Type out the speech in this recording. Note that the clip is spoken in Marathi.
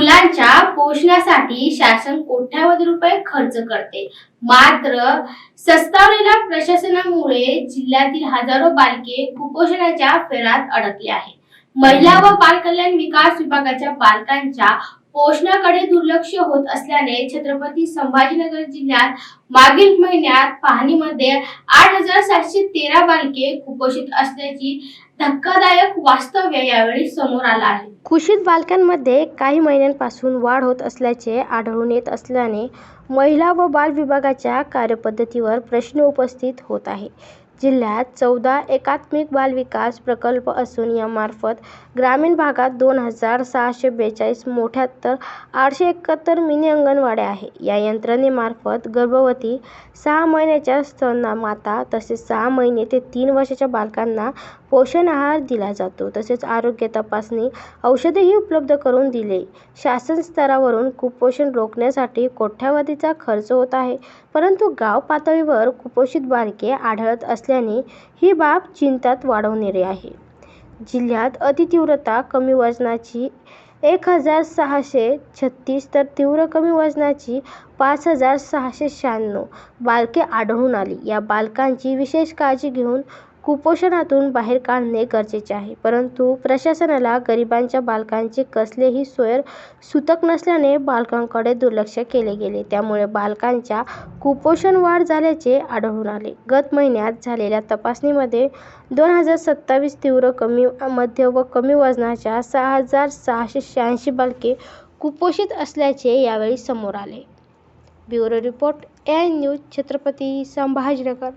मुलांच्या पोषणासाठी शासन कोट्यावधी रुपये खर्च करते. मात्र सस्तावलेल्या प्रशासनामुळे जिल्ह्यातील हजारो बालके कुपोषणाच्या फेरात अडकली आहे महिला व बाल कल्याण विकास विभागाच्या बालकांच्या पोषणाकडे दुर्लक्ष होत असल्याने छत्रपती संभाजीनगर जिल्ह्यात मागील महिन्यात पाहणीमध्ये आठ हजार सातशे तेरा बालके कुपोषित असल्याची धक्कादायक वास्तव्य यावेळी समोर आलं आहे. कुशीत बालकांमध्ये काही महिन्यांपासून वाढ होत असल्याचे आढळून येत असल्याने महिला व बाल विभागाच्या कार्यपद्धतीवर प्रश्न उपस्थित होत आहे. जिल्ह्यात चौदा एकात्मिक बाल विकास प्रकल्प असून यामार्फत ग्रामीण भागात दोन हजार सहाशे बेचाळीस मोठ्या तर आठशे एकाहत्तर मिनी अंगणवाड्या आहे या यंत्रणेमार्फत गर्भवती सहा महिन्याच्या स्तनमाता तसेच सहा महिने ते तीन वर्षाच्या बालकांना पोषण आहार दिला जातो. तसेच आरोग्य तपासणी औषधेही उपलब्ध करून दिले. शासन स्तरावरून कुपोषण रोखण्यासाठी कोट्यावधीचा खर्च होत आहे. परंतु गाव पातळीवर कुपोषित बालके आढळत असल्याने ही बाब चिंतात वाढवणारी आहे. जिल्ह्यात अतितीव्रता कमी वजनाची एक हजार सहाशे छत्तीस तर तीव्र कमी वजनाची पाच हजार सहाशे शहाण्णव. बालके आढळून आली. या बालकांची विशेष काळजी घेऊन कुपोषणातून बाहेर काढणे गरजेचे आहे. परंतु प्रशासनाला गरिबांच्या बालकांची कसलेही सोयर सुतक नसल्याने बालकांकडे दुर्लक्ष केले गेले. त्यामुळे बालकांच्या कुपोषण वाढ झाल्याचे आढळून आले. गत महिन्यात झालेल्या तपासणीमध्ये दोन हजार सत्तावीस तीव्र कमी मध्य व कमी वजनाच्या सहा हजार सहाशे शहाऐंशी बालके कुपोषित असल्याचे यावेळी समोर आले. Bureau report N news Chhatrapati Sambhajinagar.